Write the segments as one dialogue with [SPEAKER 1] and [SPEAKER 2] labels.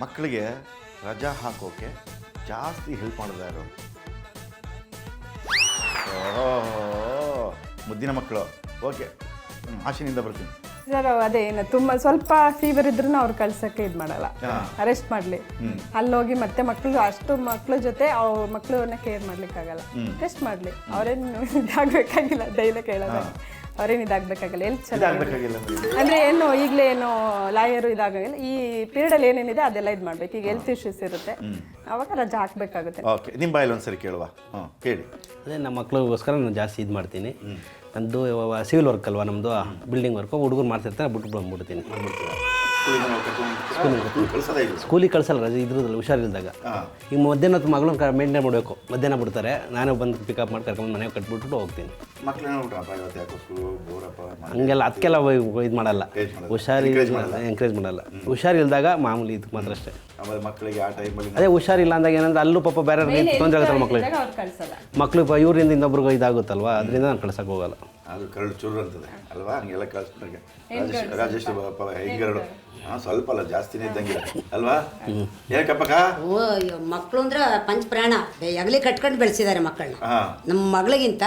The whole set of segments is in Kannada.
[SPEAKER 1] ಮಕ್ಕಳಿಗೆ ರಜಾ ಹಾಕೋಕೆ ಜಾಸ್ತಿ ಹೆಲ್ಪ್ ಮಾಡಿದೆ ಯಾರು? ಮುದ್ದಿನ ಮಕ್ಕಳು. ಓಕೆ ಆಶಿನಿಂದ ಬರ್ತೀನಿ.
[SPEAKER 2] ಸರ್ ಅದೇ ಏನು ತುಂಬ ಸ್ವಲ್ಪ ಫೀವರ್ ಇದ್ರೂ ಅವ್ರು ಕಳ್ಸಕ್ಕೆ ಇದು ಮಾಡಲ್ಲ.
[SPEAKER 1] ಅರೆಸ್ಟ್
[SPEAKER 2] ಅರೆಸ್ಟ್ ಮಾಡಲಿ. ಅಲ್ಲೋಗಿ ಮತ್ತೆ ಮಕ್ಕಳು ಅಷ್ಟು ಮಕ್ಕಳ ಜೊತೆ ಅವ್ರ ಮಕ್ಕಳನ್ನ ಕೇರ್ ಮಾಡ್ಲಿಕ್ಕಾಗಲ್ಲ. ಟೆಸ್ಟ್ ಮಾಡಲಿ. ಅವ್ರೇನು ಇದಾಗಬೇಕಾಗಿಲ್ಲ ಡೈಲಿ ಕೇಳೋದು ಅವ್ರೇನು ಇದಾಗಬೇಕಾಗಿಲ್ಲ? ಎಲ್ಲಿ ಚೆನ್ನಾಗಿ
[SPEAKER 1] ಇದಾಗಬೇಕಾಗಿಲ್ಲ
[SPEAKER 2] ಅಂದರೆ ಏನು ಈಗಲೇ ಏನು ಲಾಯರು ಇದಾಗಲ್ಲ ಈ ಪೀರಿಯಡಲ್ಲಿ ಏನೇನಿದೆ ಅದೆಲ್ಲ ಇದು ಮಾಡಬೇಕು. ಈಗ ಹೆಲ್ತ್ ಇಶ್ಯೂಸ್ ಇರುತ್ತೆ. ಅವಾಗ ರಜಾ ಹಾಕಬೇಕಾಗುತ್ತೆ.
[SPEAKER 1] ಓಕೆ ನಿಮ್ಮ ಬಾಯಲ್ಲಿ ಒಂದ್ಸರಿ ಕೇಳುವ. ಹ್ಞೂ ಕೇಳಿ.
[SPEAKER 3] ಅದೇ ನಮ್ಮ ಮಕ್ಳಿಗೋಸ್ಕರ ನಾನು ಜಾಸ್ತಿ ಇದು ಮಾಡ್ತೀನಿ. ನಂದು ಸಿವಿಲ್ ವರ್ಕ್ ಅಲ್ವಾ ನಮ್ಮದು ಬಿಲ್ಡಿಂಗ್ ವರ್ಕು ಹುಡುಗರು ಮಾಡ್ತಿರ್ತಾರೆ ಬಿಟ್ಟು ಬಂದ್ಬಿಡ್ತೀನಿ. ಸ್ಕೂಲಿಗೆ ಕಳ್ಸಲ್ಲ ರಜೆ ಇದ್ರದ್ದು ಹುಷಾರಿಲ್ದಾಗ. ಈಗ ಮಧ್ಯಾಹ್ನ ಹೊತ್ತು ಮಗಳನ್ನ ಮೇಂಟೈನ್ ಮಾಡಬೇಕು. ಮಧ್ಯಾಹ್ನ ಬಿಡ್ತಾರೆ. ನಾನೇ ಬಂದು ಪಿಕಪ್ ಮಾಡಿ ಕರ್ಕೊಂಡು ಮನೆಗೆ ಕಟ್ಬಿಟ್ಬಿಟ್ಟು ಹೋಗ್ತೀನಿ.
[SPEAKER 1] ಮಕ್ಳೇನೋ ಬಿಟ್ರಪ್ಪ ಇವತ್ತು ಯಾಕೋ ಬೋರಪ್ಪ
[SPEAKER 3] ಹಂಗೆಲ್ಲ ಅದಕ್ಕೆಲ್ಲ ಇದು ಮಾಡಲ್ಲ. ಹುಷಾರಿ. ಎಂಕರೇಜ್ ಮಾಡಲ್ಲ. ಹುಷಾರಿಲ್ದಾಗ ಮಾಮೂಲಿ ಇದಕ್ಕೆ ಮಾತ್ರ ಅಷ್ಟೇ.
[SPEAKER 1] ಮಕ್ಕಳಿಗೆ
[SPEAKER 3] ಅದೇ ಹುಷಾರಿಲ್ಲ ಅಂದಾಗ ಏನಂದ್ರೆ ಅಲ್ಲೂ ಪಾಪ ಬೇರೆ ತೊಂದರೆ ಆಗುತ್ತಲ್ಲ
[SPEAKER 2] ಕಳ್ಸಲ್ಲ.
[SPEAKER 3] ಮಕ್ಳು ಪ ಇವರಿಂದ ಇನ್ನೊಬ್ರಿಗೂ ಇದಾಗುತ್ತಲ್ವಾ? ಅದರಿಂದ ನಾನು ಕಳ್ಸಕ್ಕೆ ಹೋಗಲ್ಲ.
[SPEAKER 1] ಅದು ಕರಳು ಚೂರು ಅಂತದೆ. ಅಲ್ವಾ? ಹಂಗೆಲ್ಲ ಕಳಿಸ್ಬಿಟ್ಟಾಗೆ ರಾಜೇಶ್ ರಾಜೇಶ್ ಪಾಪ ಹೆಂಗರಳು ಹಾಂ ಸ್ವಲ್ಪ ಅಲ್ಲ ಜಾಸ್ತಿನೇ ಇದ್ದಂಗೆ. ಅಲ್ವಾ? ಏನಕ್ಕಪ್ಪಕ್ಕ?
[SPEAKER 4] ಓ ಅಯ್ಯೋ ಮಕ್ಕಳು ಅಂದ್ರೆ ಪಂಚ ಪ್ರಾಣ ಹಗಲಿ ಕಟ್ಕೊಂಡು ಬೆಳೆಸಿದ್ದಾರೆ ಮಕ್ಕಳನ್ನ.
[SPEAKER 1] ಹಾಂ.
[SPEAKER 4] ನಮ್ಮ ಮಗಳಿಗಿಂತ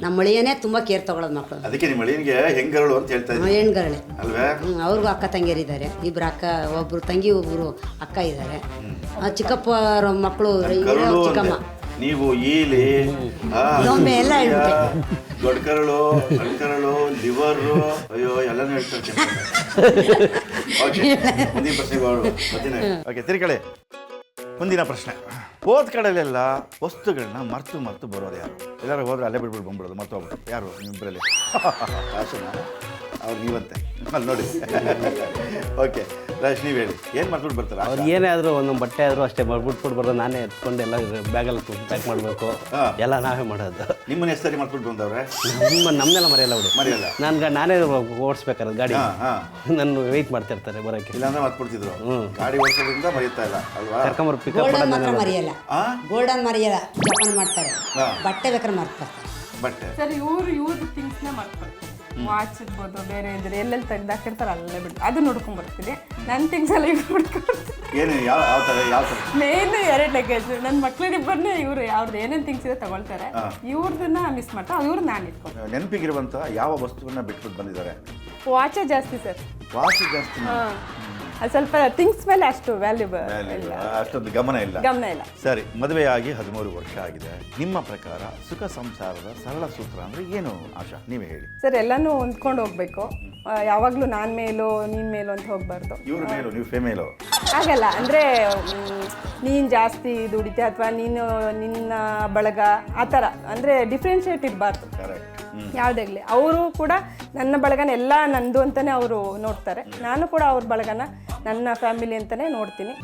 [SPEAKER 4] ನಮ್ಮ ಮಳಿಯನೇ ತುಂಬಾ ಕೇರ್ ತಗೊಳ್ಳೋದು ಮಕ್ಕಳು.
[SPEAKER 1] ಅದಕ್ಕೆ ನಿಮ್ಮ ಮಳಿಯನ್ಗೆ ಹೆಂಗರಳು ಅಂತ ಹೇಳ್ತಾ ಇದ್ದೀನಿ.
[SPEAKER 4] ಹೆಣ್ಗರಳೆ.
[SPEAKER 1] ಅಲ್ವಾ?
[SPEAKER 4] ಹ್ಮ್, ಅವ್ರಿಗೂ ಅಕ್ಕ ತಂಗಿಯರಿದ್ದಾರೆ ಇಬ್ರು ಅಕ್ಕ ಒಬ್ರು ತಂಗಿ ಒಬ್ರು ಅಕ್ಕ ಇದ್ದಾರೆ. ಆ ಚಿಕ್ಕಪ್ಪ ಅವ್ರ ಮಕ್ಕಳು ಚಿಕ್ಕಮ್ಮ.
[SPEAKER 1] ನೀವು ಈಲಿ ಆ,
[SPEAKER 4] ದೊಂಬೆ ಎಲ್ಲ ಹೇಳ್ಬಿಟ್ಟೆ.
[SPEAKER 1] ದೊಡ್ಡ ಕರಳು ಸಣ್ಣ ಲಿವರು ಅಯ್ಯೋ ಎಲ್ಲಾನು ಹೇಳ್ತಾರೆ. ಓಕೆ ಮುಂದಿನ ಪ್ರಶ್ನೆಗೆ ಓಕೆ ಮುಂದಿನ ಪ್ರಶ್ನೆ. ಹೋದ ಕಡೆಲೆಲ್ಲ ವಸ್ತುಗಳನ್ನ ಮರ್ತು ಮರ್ತು ಬರೋದು ಯಾರು? ಎಲ್ಲರೂ ಹೋದ್ರೆ ಅಲ್ಲೇ ಬಿಡ್ಬಿಟ್ಟು ಬಂದ್ಬಿಡೋದು ಮರ್ತು ಹೋಗ್ಬಿಟ್ಟು ಯಾರು ನಿಮ್ಮಿಬ್ಬರಲ್ಲಿ ರಾಶನ ಅವ್ರು ನೀವಂತೆ. ಅಲ್ಲಿ ನೋಡಿ. ಓಕೆ ರಾಜ್ ನೀವು ಹೇಳಿ ಏನು ಮಾಡ್ಬಿಟ್ಟು ಬರ್ತಾರೆ?
[SPEAKER 3] ಅವ್ರು ಏನೇ ಆದರೂ ಒಂದೊಂದು ಬಟ್ಟೆ ಆದರೂ ಅಷ್ಟೇ ಬಿಟ್ಬಿಟ್ಟು ಬರೋದು ನಾನೇ ಎತ್ಕೊಂಡು ಎಲ್ಲ ಬ್ಯಾಗಲ್ಲಿ ಪ್ಯಾಕ್ ಮಾಡಬೇಕು. ಎಲ್ಲ ನಾವೇ ಮಾಡೋದು.
[SPEAKER 1] ನಿಮ್ಮನ್ನ ಎಷ್ಟು ಸರಿ ಮರ್ತ್ಬಿಟ್ಟು ಬಂದವ್ರೆ?
[SPEAKER 3] ನಿಮ್ಮ ನಮ್ಮನ್ನೆಲ್ಲ ಮರೆಯಲ್ಲ ಬಿಡಿ
[SPEAKER 1] ಮರೆಯಲ್ಲ?
[SPEAKER 3] ನಾನು ನಾನೇ ಓಡಿಸ್ಬೇಕಾದ್ರೆ ಗಾಡಿ.
[SPEAKER 1] ಹಾಂ ಹಾಂ.
[SPEAKER 3] ನನ್ನ ವೆಯ್ಟ್ ಮಾಡ್ತಿರ್ತಾರೆ ಬರೋಕ್ಕೆ
[SPEAKER 1] ಇಲ್ಲಾಂದ್ರೆ ಹ್ಞೂ ಗಾಡಿ ಓಡಿಸೋದ್ರಿಂದ ಮರೆಯುತ್ತಾ ಇಲ್ಲ ಅಲ್ವಾ?
[SPEAKER 3] ಕರ್ಕೊಂಬರ್ ಪಿಕಪ್ ಮಾಡೋದು
[SPEAKER 4] ಮಾತ್ರ ಮರೆಯಲ್ಲ. ಗೋಲ್ಡನ್ ಮರೆಯಲ್ಲ. ಜಪಾನ್ ಮಾಡ್ತಾರೆ. ಬಟ್ಟೆ ಬೇಕಾದ್ರೆ ಮರ್ತಾರೆ
[SPEAKER 1] ಬಟ್ಟೆ.
[SPEAKER 2] ಸರಿ ಇವರು ಇವ್ರದ್ದು ಥಿಂಗ್ಸ್ನ ಮಾಡ್ತಾರೆ ವಾಚ್ ಇರ್ಬೋದು ಬೇರೆ ಇದ್ರೆ ಎಲ್ಲೆಲ್ಲಿ ತೆಗ್ದಾಕಿರ್ತಾರೆ ಅಲ್ಲೇ ಬಿಟ್ಟು ಅದು ನೋಡ್ಕೊಂಡ್ ಬರ್ತೀನಿ. ನನ್ನ ಥಿಂಗ್ಸ್ ಎಲ್ಲ ಇವ್ರು
[SPEAKER 1] ಏನು ಯಾವ ಯಾವ ಥರ ಯಾವ ಥರ
[SPEAKER 2] ಮೇನ್ ಎರಡು ಲಗೇಜ್ ನನ್ನ ಮಕ್ಳಿಬ್ಬರನ್ನೇ ಇವ್ರು ಅವ್ರದ್ದು ಏನೇನು ಥಿಂಗ್ಸ್ ಇದೆ ತಗೊಳ್ತಾರೆ. ಇವ್ರದನ್ನ ಮಿಸ್ ಮಾಡ್ತಾ ಇವ್ರು ನಾನು ಇಟ್ಕೊಂಡು.
[SPEAKER 1] ನೆನಪಿಗಿರುವಂತಹ ಯಾವ ವಸ್ತುವನ್ನ ಬಿಟ್ಬಿಟ್ಟು ಬಂದಿದ್ದಾರೆ?
[SPEAKER 2] ವಾಚೇ ಜಾಸ್ತಿ ಸರ್.
[SPEAKER 1] ವಾಚ್ ಜಾಸ್ತಿ
[SPEAKER 2] ಹಾಂ. ಅದು ಸ್ವಲ್ಪ ಥಿಂಗ್ಸ್ ಮೇಲೆ ಅಷ್ಟು ವ್ಯಾಲ್ಯೂಬಲ್ ಇಲ್ಲ.
[SPEAKER 1] ಅಷ್ಟೊಂದು ಗಮನ ಇಲ್ಲ.
[SPEAKER 2] ಗಮನ ಇಲ್ಲ.
[SPEAKER 1] ಸರಿ ಮದುವೆಯಾಗಿ ಹದಿಮೂರು ವರ್ಷ ಆಗಿದೆ. ನಿಮ್ಮ ಪ್ರಕಾರ ಸುಖ ಸಂಸಾರದ ಸರಳ ಸೂತ್ರ ಅಂದ್ರೆ ಏನು ಆಶಾ? ನೀವೇ ಹೇಳಿ.
[SPEAKER 2] ಸರ್ ಎಲ್ಲಾನು ಹೊಂದ್ಕೊಂಡು ಹೋಗ್ಬೇಕು. ಯಾವಾಗಲೂ ನಾನು ಮೇಲೋ ನೀನ್ ಮೇಲೋ ಅಂತ ಹೋಗ್ಬಾರ್ದು.
[SPEAKER 1] ಇವ್ರ ಮೇಲು ನೀವು ಫೇಮೇಲು
[SPEAKER 2] ಆಗಲ್ಲ ಅಂದರೆ ನೀನು ಜಾಸ್ತಿ ದುಡಿತೆ ಅಥವಾ ನೀನು ನಿನ್ನ ಬಳಗ ಆ ಥರ. ಅಂದರೆ ಇರ್ಬಾರ್ದು ಇರಬಾರ್ದು.
[SPEAKER 1] ಕರೆಕ್ಟ್
[SPEAKER 2] ಯಾವುದಾಗಲಿ ಅವರು ಕೂಡ ನನ್ನ ಬಳಗನ ಎಲ್ಲ ನಂದು ಅಂತಲೇ ಅವರು ನೋಡ್ತಾರೆ. ನಾನು ಕೂಡ ಅವ್ರ ಬಳಗನ ನನ್ನ ಫ್ಯಾಮಿಲಿ ಅಂತಲೇ ನೋಡ್ತೀನಿ.